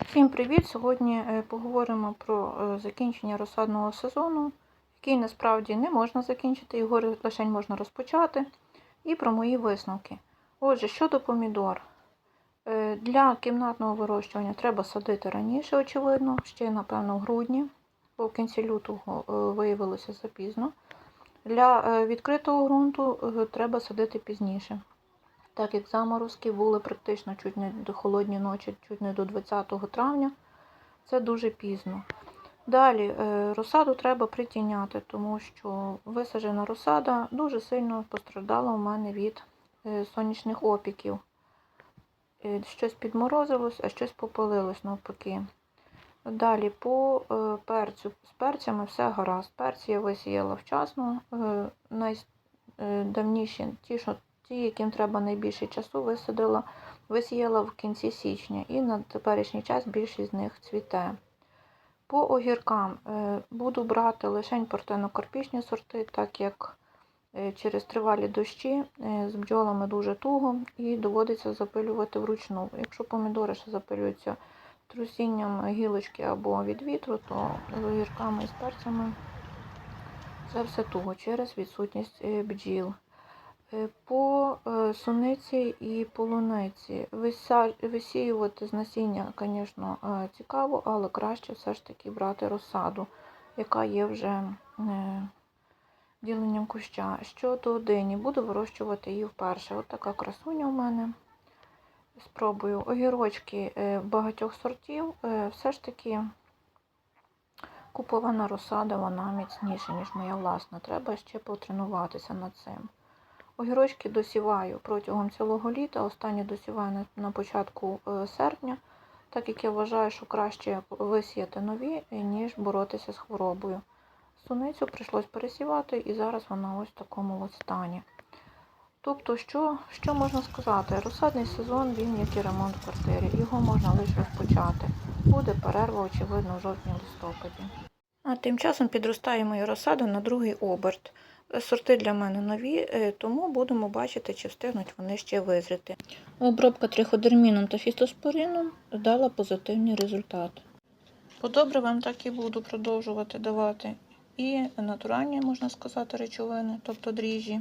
Всім привіт! Сьогодні е, поговоримо про е, закінчення розсадного сезону, який насправді не можна закінчити, його лише можна розпочати, і про мої висновки. Отже, щодо помідор. Е, Для кімнатного вирощування треба садити раніше, очевидно, ще, напевно, в грудні, бо в кінці лютого виявилося запізно. Для відкритого ґрунту треба садити пізніше так як заморозки були практично чуть не до холодні ночі, чуть не до 20 травня. Це дуже пізно. Далі е, розсаду треба притіняти, тому що висаджена розсада дуже сильно постраждала у мене від е, сонячних опіків. Е, Щось підморозилось, а щось попалилось навпаки. Далі по перцю. З перцями все гаразд. Перці я висіяла вчасно. Найдавніші, ті, що ті, яким треба найбільше часу, висадила, висіяла в кінці січня, і на теперішній час більшість з них цвіте. По огіркам е, буду брати лише партенокарпічні сорти, так як е, через тривалі дощі е, з бджолами дуже туго і доводиться запилювати вручну. Якщо помідори ще запилюються трусінням гілочки або від вітру, то з огірками і з перцями це все туго через відсутність бджіл. Е, По е, суниці і полуниці висіювати з насіння, звісно, е, цікаво, але краще все ж таки брати розсаду, яка є вже діленням куща. Щодо дині, буду вирощувати її вперше. От така красуня у мене. Спробую. Огірочки багатьох сортів. Все ж таки купована розсада, вона міцніша, ніж моя власна. Треба ще потренуватися над цим. Огірочки досіваю протягом цілого літа, останні досіваю на- початку е, серпня, так як я вважаю, що краще висіяти нові, е, ніж боротися з хворобою. Суницю прийшлось пересівати і зараз вона ось в такому от стані. Тобто, що, що можна сказати? Розсадний сезон, він як і ремонт в квартирі. Його можна лише розпочати. Буде перерва, очевидно, в жовтні-листопаді. А тим часом підростає моя розсада на другий оберт. Сорти для мене нові, е, тому будемо бачити, чи встигнуть вони ще визріти. Обробка триходерміном та фістоспорином дала позитивний результат. По добривам так і буду продовжувати давати і натуральні, можна сказати, речовини, тобто дріжджі,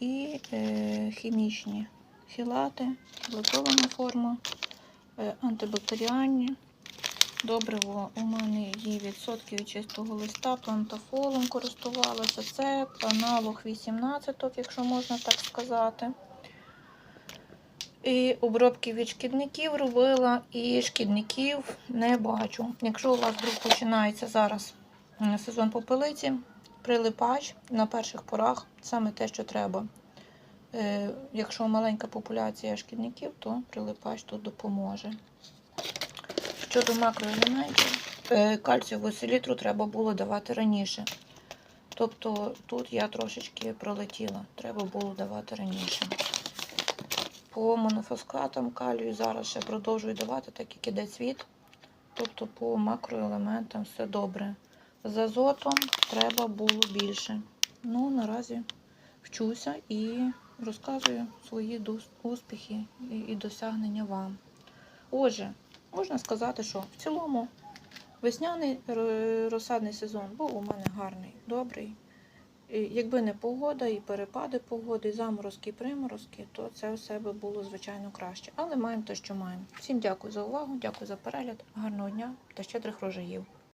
і е, хімічні хілати, хілатована форма, е, антибактеріальні. Добриво у мене є відсотки від чистого листа, плантафолом користувалася. Це аналог 18, якщо можна так сказати. І обробки від шкідників робила, і шкідників не бачу. Якщо у вас вдруг починається зараз сезон попелиці, прилипач на перших порах саме те, що треба. Е, Якщо маленька популяція шкідників, то прилипач тут допоможе. Щодо макроелементів, кальцієву селітру треба було давати раніше. Тобто тут я трошечки пролетіла, треба було давати раніше. По монофосфатам калію зараз ще продовжую давати, так як іде цвіт. Тобто по макроелементам все добре. З азотом треба було більше. Ну, наразі вчуся і розказую свої успіхи і досягнення вам. Отже, можна сказати, що в цілому весняний розсадний сезон був у мене гарний, добрий. І Якби не погода, і перепади погоди, і заморозки, і приморозки, то це все би було звичайно краще. Але маємо те, що маємо. Всім дякую за увагу, дякую за перегляд, гарного дня та щедрих врожаїв.